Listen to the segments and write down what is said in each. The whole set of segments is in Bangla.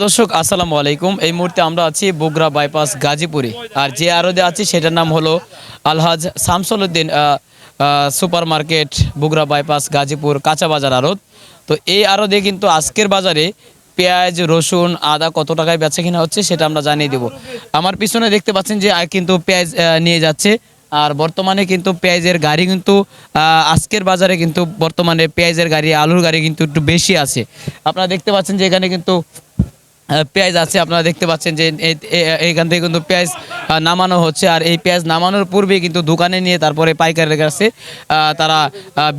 দর্শক, আসসালামু আলাইকুম। এই মুহূর্তে আমরা আছি বগুড়া বাইপাস গাজীপুরে। আর যে আরদে আছি সেটার নাম হলো Alhaj Shamsuluddin super market Bogura bypass Gazipur কাঁচা বাজার আড়ত তো এই আড়দে কিন্তু আজকের বাজারে পেঁয়াজ, রসুন, আদা কত টাকায় বেচা কিনা হচ্ছে সেটা আমরা জানিয়ে দেব। আমার পিছনে দেখতে পাচ্ছেন যে কিন্তু পেঁয়াজ নিয়ে যাচ্ছে। আর বর্তমানে কিন্তু পেঁয়াজের গাড়ি কিন্তু আজকের বাজারে কিন্তু বর্তমানে পেঁয়াজের গাড়ি, আলুর গাড়ি কিন্তু একটু বেশি আছে। আপনারা দেখতে পাচ্ছেন যে, এখানে কিন্তু পেঁয়াজ আছে আপনারা দেখতে পাচ্ছেন যে এইখান থেকে কিন্তু পেঁয়াজ নামানো হচ্ছে। আর এই পেঁয়াজ নামানোর পূর্বে কিন্তু দোকানে নিয়ে তারপরে পাইকারের কাছে তারা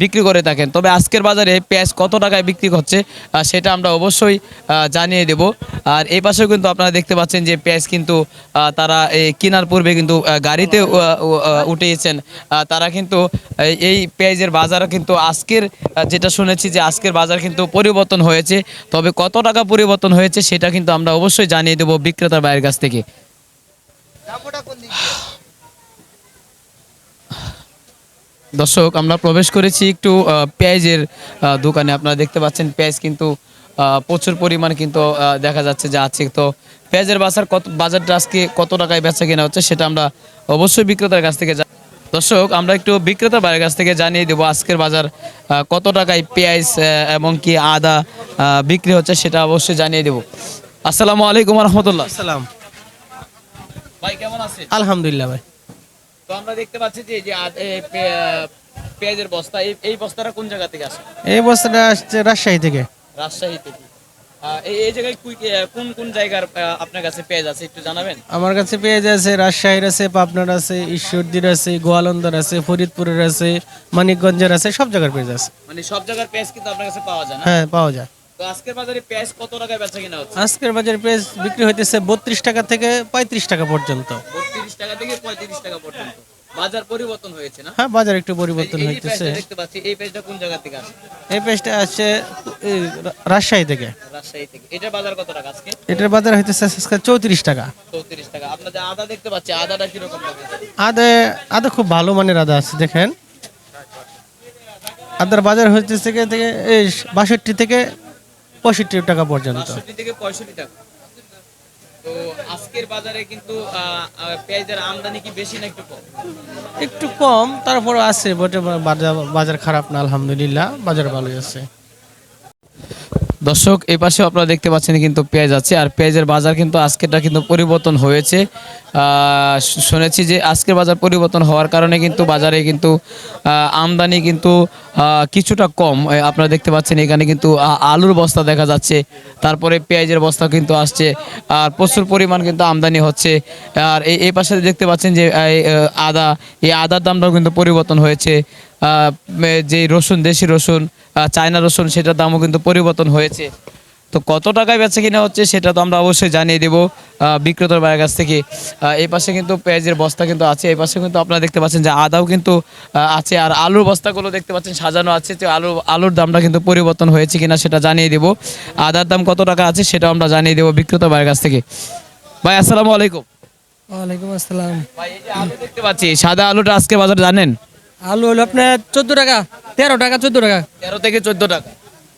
বিক্রি করে থাকেন। তবে আজকের বাজারে পেঁয়াজ কত টাকায় বিক্রি হচ্ছে সেটা আমরা অবশ্যই জানিয়ে দেব। আর এই পাশেও কিন্তু আপনারা দেখতে পাচ্ছেন যে পেঁয়াজ কিন্তু তারা এই কেনার পূর্বে কিন্তু গাড়িতে উঠিয়েছেন তারা কিন্তু এই- এই পেঁয়াজের বাজার কিন্তু আজকের যেটা শুনেছি যে আজকের বাজার কিন্তু পরিবর্তন হয়েছে। তবে কত টাকা পরিবর্তন হয়েছে, সেটা কিন্তু আমরা অবশ্যই জানিয়ে দেবো বিক্রেতার বাইরের কাছ থেকে। দর্শক আমরা প্রবেশ করেছি একটু পেঁয়াজের দোকানে। আপনারা দেখতে পাচ্ছেন পেঁয়াজ কিন্তু প্রচুর পরিমাণ কিন্তু দেখা যাচ্ছে যে আছে। তো পেঁয়াজের বাজার কত বাজারটা আজকে কত টাকায় বেচা কেনা হচ্ছে সেটা আমরা অবশ্যই বিক্রেতার কাছ থেকে দর্শক আমরা একটু বিক্রেতার ভাইয়ের কাছ থেকে জানিয়ে দেবো আজকের বাজার কত টাকায় পেঁয়াজ এবং কি আদা বিক্রি হচ্ছে সেটা অবশ্যই জানিয়ে দেবো। আসসালামু আলাইকুম রহমতুল্লাহ। সালাম ভাই কেমন আছেন? আলহামদুলিল্লাহ ভাই। তো আমরা দেখতে পাচ্ছি যে পেঁয়াজের বস্তা এই বস্তাটা কোন জায়গা থেকে আসে? এই বস্তাটা আসছে রাজশাহী থেকে। রাজশাহী থেকে। এই জায়গায় কোন কোন জায়গার আপনার কাছে পেঁয়াজ আছে একটু জানাবেন? আমার কাছে পেঁয়াজ আছে রাজশাহীর আছে পাবনার আছে ঈশ্বরদীর আছে গোয়ালন্দার আছে ফরিদপুরের আছে মানিকগঞ্জের আছে সব জায়গার পেঁয়াজ আছে। মানে সব জায়গার পেঁয়াজ কিন্তু আপনার কাছে পাওয়া যায় হ্যাঁ পাওয়া যায়। আজকের বাজারে পেঁয়াজ কত টাকায় বেচা কিনা হচ্ছে? আজকের বাজারে পেঁয়াজ বিক্রি হইতেছে বত্রিশ টাকা থেকে পঁয়ত্রিশ টাকা পর্যন্ত। বত্রিশ টাকা থেকে পঁয়ত্রিশ টাকা পর্যন্ত। বাজার পরিবর্তন হয়েছে না? হ্যাঁ বাজার একটু পরিবর্তন এই- এই হইতেছে। দেখতে পাচ্ছি। এই পেঁয়াজটা কোন জায়গা থেকে আসে? এই পেঁয়াজটা আসছে রাজশাহী থেকে। রাজশাহী থেকে। এটার বাজার কত টাকা আজকে? এটার বাজার হইতেছে আজকে টাকা। চৌত্রিশ টাকা। আপনার আদা দেখতে পাচ্ছি আদাটা কীরকম লাগে আদা আদা খুব ভালো মানের আদা আছে দেখেন। আদার বাজার হইতেছে থেকে এই বাষট্টি থেকে পঁয়ষট্টি টাকা পর্যন্ত। বাষট্টি থেকে পঁয়ষট্টি টাকা। তো আজকের বাজারে কিন্তু আহ, আহ, পেঁয়াজের আমদানি কি বেশি না একটু কম? একটু কম তারপর আছে বটে বাজার বাজার খারাপ না আলহামদুলিল্লাহ বাজার ভালোই আছে। দর্শক এই পাশে আপনারা দেখতে পাচ্ছেন কিন্তু পেঁয়াজ আছে আর পেঁয়াজের বাজার কিন্তু আজকেরটা কিন্তু পরিবর্তন হয়েছে। শুনেছি যে আজকের বাজার পরিবর্তন হওয়ার কারণে কিন্তু বাজারে কিন্তু আমদানি কিন্তু কিছুটা কম। আপনারা দেখতে পাচ্ছেন এখানে কিন্তু আলুর বস্তা দেখা যাচ্ছে, তারপরে পেঁয়াজের বস্তা কিন্তু আসছে, আর প্রচুর পরিমাণ কিন্তু আমদানি হচ্ছে। আর এই পাশে দেখতে পাচ্ছেন যে আদা, এই আদার দামটাও কিন্তু পরিবর্তন হয়েছে। যে রসুন, দেশি রসুন চায়না রসুন, সেটার দামও কিন্তু পরিবর্তন হয়েছে। তো কত টাকায় বেচা কিনা হচ্ছে সেটা তো আমরা অবশ্যই জানিয়ে দেবো। বিক্রেতার ভাইয়ের কাছ থেকে। এই পাশে কিন্তু পেঁয়াজের বস্তা কিন্তু আছে। এই পাশে কিন্তু আপনারা দেখতে পাচ্ছেন যে আদাও কিন্তু আছে। আর আলুর বস্তাগুলো দেখতে পাচ্ছেন সাজানো আছে। যে আলু আলুর দামটা কিন্তু পরিবর্তন হয়েছে কিনা সেটা জানিয়ে দেবো। আদার দাম কত টাকা আছে সেটা আমরা জানিয়ে দেবো বিক্রেতা ভাইয়ের কাছ থেকে। ভাই আসসালামু আলাইকুম। ওয়ালাইকুম আসসালাম। ভাই এই যে আলু দেখতে পাচ্ছি সাদা আলুটা আজকে বাজার জানেন? আলু হলো আপনার চোদ্দ টাকা তেরো টাকা চোদ্দ টাকা। তেরো থেকে চোদ্দ টাকা।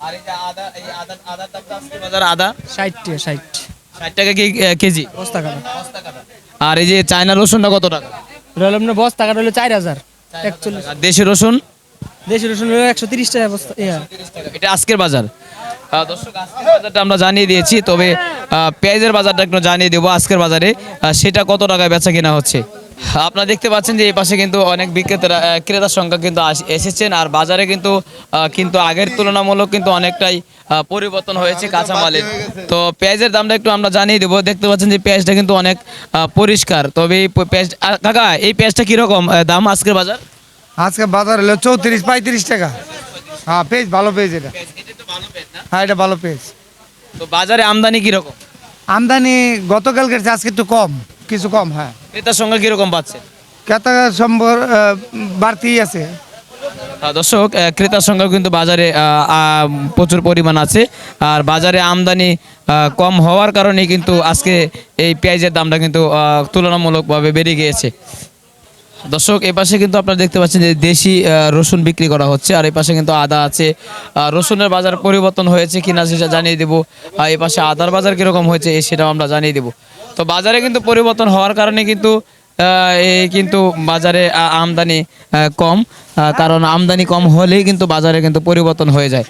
আর এই যে আদা এই আদা আদার দামটা আজকে বাজার? আদা? ষাট ষাট। ষাট টাকা কি কেজি? বস্তা কাটা। আর এই যে চায়না রসুনটা কত টাকা? হলো বস্তা কাটা হলো চার হাজার। একচল্লিশ। আর দেশি রসুন? দেশি রসুন হলো একশো তিরিশ টাকা বস্তা এটা আজকের বাজার। দর্শক আজকের বাজারটা আমরা জানিয়ে দিয়েছি তবে পেঁয়াজের বাজারটা একটু জানিয়ে দেবো আজকের বাজারে। সেটা কত টাকায় বেচা কেনা হচ্ছে? আপনারা দেখতে পাচ্ছেন যে এই পাশে কিন্তু অনেক বিক্রেতারা ক্রেতার সংখ্যা কিন্তু এসেছেন। আর বাজারে কিন্তু কিন্তু আগের তুলনামূলক কিন্তু অনেকটাই পরিবর্তন হয়েছে কাঁচামালের। তো পেঁয়াজের দামটা একটু আমরা জানিয়ে দেবো। দেখতে পাচ্ছেন যে পেঁয়াজটা কিন্তু অনেক পরিষ্কার। তবে এই পেঁয়াজ কাকা এই পেঁয়াজটা কীরকম দাম আজকের বাজার? আজকে বাজার হলো চৌত্রিশ পঁয়ত্রিশ টাকা। হ্যাঁ পেজ ভালো পেজ এটা। হ্যাঁ এটা ভালো পেজ তো বাজারে আমদানি কীরকম? আমদানি গতকালকের আজকে একটু কম। কিছু কম হ্যাঁ। ক্রেতার সঙ্গে কীরকম বাড়ছে? ক্রেতার সম্ভব বাড়তি আছে। দর্শক ক্রেতার সংখ্যাও কিন্তু বাজারে প্রচুর পরিমাণ আছে। আর বাজারে আমদানি কম হওয়ার কারণে কিন্তু আজকে এই পেঁয়াজের দামটা কিন্তু তুলনামূলকভাবে বেড়ে গিয়েছে। দর্শক এ পাশে কিন্তু আপনারা দেখতে পাচ্ছেন যে দেশি রসুন বিক্রি করা হচ্ছে। আর এ পাশে কিন্তু আদা আছে। রসুনের বাজার পরিবর্তন হয়েছে কিনা সেটা জানিয়ে দেবো। আর এ পাশে আদার বাজার কীরকম হয়েছে সেটাও আমরা জানিয়ে দেবো। তো বাজারে কিন্তু পরিবর্তন হওয়ার কারণে কিন্তু কিন্তু বাজারে আমদানি কম। কারণ আমদানি কম হলেই কিন্তু বাজারে কিন্তু পরিবর্তন হয়ে যায়।